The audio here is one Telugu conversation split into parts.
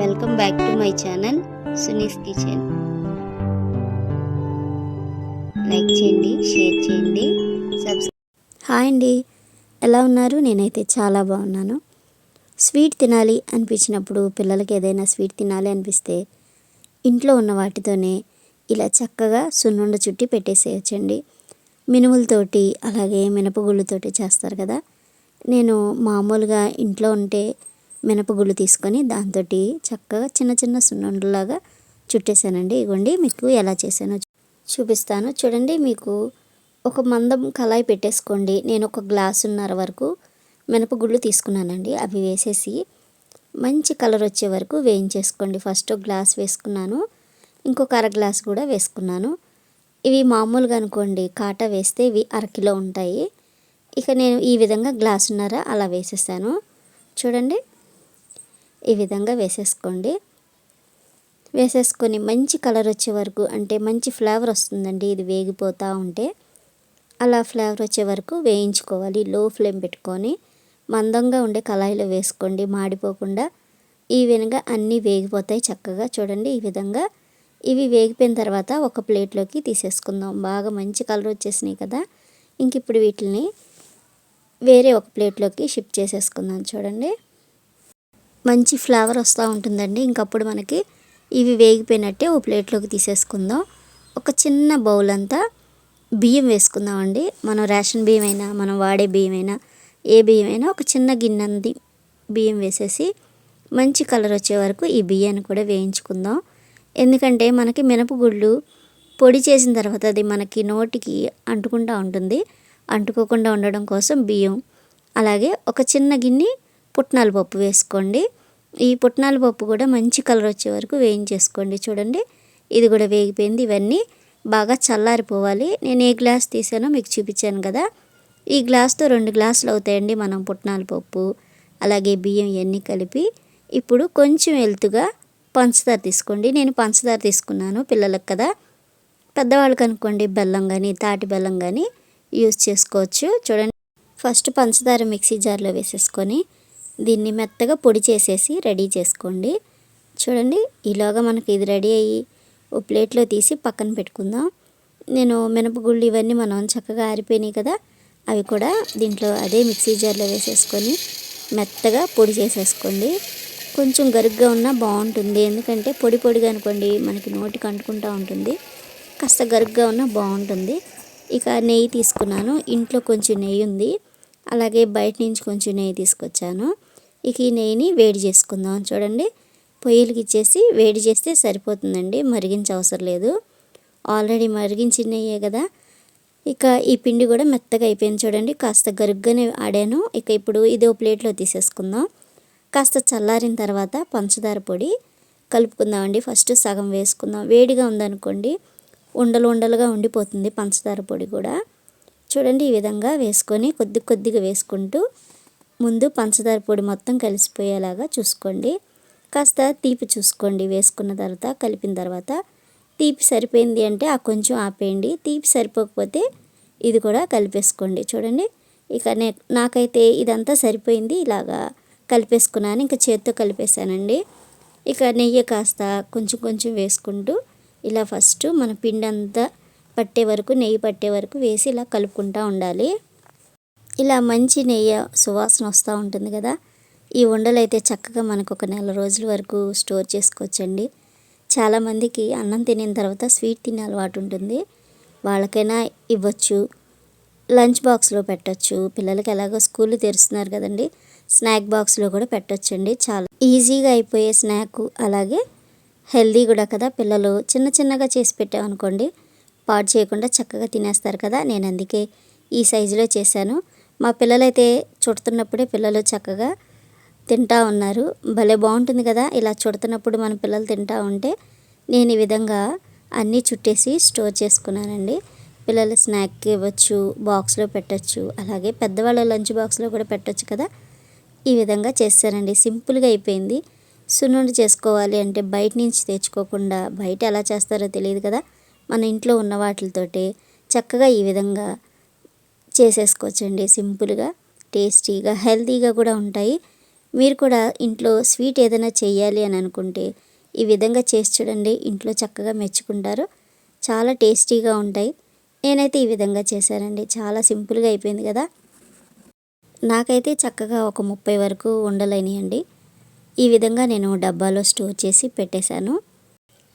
Welcome back to my channel Suni's kitchen like చేయండి షేర్ చేయండి సబ్స్క్రైబ్ హాయ్ అండి ఎలా ఉన్నారు? నేనైతే చాలా బాగున్నాను. స్వీట్ తినాలి అనిపించినప్పుడు పిల్లలకి ఏదైనా స్వీట్ తినాలి అనిపిస్తే ఇంట్లో ఉన్న వాటితోనే ఇలా చక్కగా సున్నుండ చుట్టి పెట్టేసేయచ్చండి. మినుములతోటి అలాగే మినపగుళ్ళతోటి చేస్తారు కదా. నేను మామూలుగా ఇంట్లో ఉంటే మినపగుళ్ళు తీసుకొని దాంతో చక్కగా చిన్న చిన్న సున్నుండలాగా చుట్టేసానండి ఇగోండి మీకు ఎలా చేశానో చూపిస్తాను. చూడండి మీకు ఒక మందం కళాయి పెట్టేసుకోండి. నేను ఒక గ్లాసున్నర వరకు మినపగుళ్ళు తీసుకున్నానండి. అవి వేసేసి మంచి కలర్ వచ్చే వరకు వేయించేసుకోండి. ఫస్ట్ ఒక గ్లాస్ వేసుకున్నాను. ఇంకొక అర గ్లాస్ కూడా వేసుకున్నాను. ఇవి మామూలుగా అనుకోండి కాటా వేస్తే ఇవి అరకిలో ఉంటాయి. ఇక నేను ఈ విధంగా గ్లాసున్నర అలా వేసేసాను. చూడండి. ఈ విధంగా వేసేసుకోండి. వేసేసుకొని మంచి కలర్ వచ్చే వరకు అంటే మంచి ఫ్లేవర్ వస్తుందండి ఇది వేగిపోతూ ఉంటే. అలా ఫ్లేవర్ వచ్చే వరకు వేయించుకోవాలి. లో ఫ్లేమ్ పెట్టుకొని మందంగా ఉండే కళాయిలో వేసుకోండి. మాడిపోకుండా ఈ విధంగా అన్నీ వేగిపోతాయి చక్కగా. చూడండి ఈ విధంగా ఇవి వేగిపోయిన తర్వాత ఒక ప్లేట్లోకి తీసేసుకుందాం. బాగా మంచి కలర్ వచ్చేసినాయి కదా. ఇంక ఇప్పుడు వీటిని వేరే ఒక ప్లేట్లోకి షిఫ్ట్ చేసేసుకుందాం చూడండి. మంచి ఫ్లేవర్ వస్తూ ఉంటుందండి. ఇంకప్పుడు మనకి ఇవి వేగిపోయినట్టే ఓ ప్లేట్లోకి తీసేసుకుందాం. ఒక చిన్న బౌల్ అంతా బియ్యం వేసుకుందామండి. మనం రేషన్ బియ్యం అయినా మనం వాడే బియ్యం అయినా ఏ బియ్యం అయినా ఒక చిన్న గిన్నెంది బియ్యం వేసేసి మంచి కలర్ వచ్చే వరకు ఈ బియ్యాన్ని కూడా వేయించుకుందాం. ఎందుకంటే మనకి మినపగుళ్ళు పొడి చేసిన తర్వాత అది మనకి నోటికి అంటుకుంటూ ఉంటుంది. అంటుకోకుండా ఉండడం కోసం బియ్యం అలాగే ఒక చిన్న గిన్నె పుట్నాల పప్పు వేసుకోండి. ఈ పుట్నాల పప్పు కూడా మంచి కలర్ వచ్చే వరకు వేయించేసుకోండి. చూడండి ఇది కూడా వేగిపోయింది. ఇవన్నీ బాగా చల్లారిపోవాలి. నేను ఏ గ్లాస్ తీసానో మీకు చూపించాను కదా. ఈ గ్లాస్తో రెండు గ్లాసులు అవుతాయండి మనం పుట్నాల పప్పు అలాగే బియ్యం ఇవన్నీ కలిపి. ఇప్పుడు కొంచెం ఎలుతుగా పంచదార తీసుకోండి. నేను పంచదార తీసుకున్నాను పిల్లలకు కదా. పెద్దవాళ్ళకి అనుకోండి బెల్లం కానీ తాటి బెల్లం కానీ యూజ్ చేసుకోవచ్చు. చూడండి ఫస్ట్ పంచదార మిక్సీ జార్లో వేసేసుకొని దీన్ని మెత్తగా పొడి చేసేసి రెడీ చేసుకోండి. చూడండి ఈలోగా మనకి ఇది రెడీ అయ్యి ఓ ప్లేట్లో తీసి పక్కన పెట్టుకుందాం. నేను మినపగుళ్ళు ఇవన్నీ మనం చక్కగా ఆరిపోయినాయి కదా అవి కూడా దీంట్లో అదే మిక్సీ జార్లో వేసేసుకొని మెత్తగా పొడి చేసేసుకోండి. కొంచెం గరుగ్గా ఉన్నా బాగుంటుంది. ఎందుకంటే పొడి పొడిగా అనుకోండి మనకి నోటికి అంటుకుంటూ ఉంటుంది. కాస్త గరుగ్గా ఉన్నా బాగుంటుంది. ఇక నెయ్యి తీసుకున్నాను. ఇంట్లో కొంచెం నెయ్యి ఉంది. అలాగే బయట నుంచి కొంచెం నెయ్యి తీసుకొచ్చాను. ఇక ఈ నెయ్యిని వేడి చేసుకుందాం. చూడండి పొయ్యిలకి ఇచ్చేసి వేడి చేస్తే సరిపోతుందండి మరిగించ అవసరం లేదు. ఆల్రెడీ మరిగించిన నెయ్యే కదా. ఇక ఈ పిండి కూడా మెత్తగా అయిపోయింది చూడండి కాస్త గరుగ్గానే ఆడాను. ఇక ఇప్పుడు ఇదే ప్లేట్లో తీసేసుకుందాం. కాస్త చల్లారిన తర్వాత పంచదార పొడి కలుపుకుందామండి. ఫస్ట్ సగం వేసుకుందాం. వేడిగా ఉందనుకోండి ఉండలు ఉండలుగా ఉండిపోతుంది పంచదార పొడి కూడా. చూడండి ఈ విధంగా వేసుకొని కొద్ది కొద్దిగా వేసుకుంటూ ముందు పంచదార పొడి మొత్తం కలిసిపోయేలాగా చూసుకోండి. కాస్త తీపి చూసుకోండి. వేసుకున్న తర్వాత కలిపిన తర్వాత తీపి సరిపోయింది అంటే ఆ కొంచెం ఆపేయండి. తీపి సరిపోకపోతే ఇది కూడా కలిపేసుకోండి. చూడండి ఇక నే నాకైతే ఇదంతా సరిపోయింది. ఇలాగా కలిపేసుకున్నాను. ఇంకా చేత్తో కలిపేశానండి. ఇక నెయ్యి కాస్త కొంచెం కొంచెం వేసుకుంటూ ఇలా ఫస్ట్ మన పిండి అంతా పట్టే వరకు నెయ్యి పట్టే వరకు వేసి ఇలా కలుపుకుంటూ ఉండాలి. ఇలా మంచి నెయ్యి సువాసన వస్తూ ఉంటుంది కదా. ఈ ఉండలు అయితే చక్కగా మనకు ఒక నెల రోజుల వరకు స్టోర్ చేసుకోవచ్చండి. చాలామందికి అన్నం తినిన తర్వాత స్వీట్ తినే అలవాటు ఉంటుంది. వాళ్ళకైనా ఇవ్వచ్చు. లంచ్ బాక్స్లో పెట్టచ్చు. పిల్లలకి ఎలాగో స్కూల్ తెరుస్తున్నారు కదండి. స్నాక్ బాక్స్లో కూడా పెట్టొచ్చండి. చాలా ఈజీగా అయిపోయే స్నాక్ అలాగే హెల్దీ కూడా కదా. పిల్లలు చిన్న చిన్నగా చేసి పెట్టామనుకోండి పాడు చేయకుండా చక్కగా తినేస్తారు కదా నేను అందుకే ఈ సైజులో చేశాను. మా పిల్లలైతే చుడుతున్నప్పుడే పిల్లలు చక్కగా తింటా ఉన్నారు. భలే బాగుంటుంది కదా ఇలా చుడుతున్నప్పుడు మన పిల్లలు తింటా ఉంటే. నేను ఈ విధంగా అన్నీ చుట్టేసి స్టోర్ చేసుకున్నానండి. పిల్లలు స్నాక్ ఇవ్వచ్చు బాక్స్లో పెట్టచ్చు అలాగే పెద్దవాళ్ళ లంచ్ బాక్స్లో కూడా పెట్టచ్చు కదా. ఈ విధంగా చేస్తానండి. సింపుల్గా అయిపోయింది. సున్నుండి చేసుకోవాలి అంటే బయట నుంచి తెచ్చుకోకుండా బయట ఎలా చేస్తారో తెలియదు కదా. మన ఇంట్లో ఉన్న వాటితోటే చక్కగా ఈ విధంగా చేసేసుకోవచ్చండి. సింపుల్గా టేస్టీగా హెల్తీగా కూడా ఉంటాయి. మీరు కూడా ఇంట్లో స్వీట్ ఏదైనా చేయాలి అని అనుకుంటే ఈ విధంగా చేసి చూడండి. ఇంట్లో చక్కగా మెచ్చుకుంటారు. చాలా టేస్టీగా ఉంటాయి. నేనైతే ఈ విధంగా చేశానండి. చాలా సింపుల్గా అయిపోయింది కదా. నాకైతే చక్కగా ఒక ముప్పై వరకు ఉండలేనియండి. ఈ విధంగా నేను డబ్బాలో స్టోర్ చేసి పెట్టేశాను.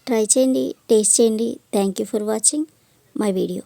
ట్రై చేయండి టేస్ట్ చేయండి. Thank you for watching my video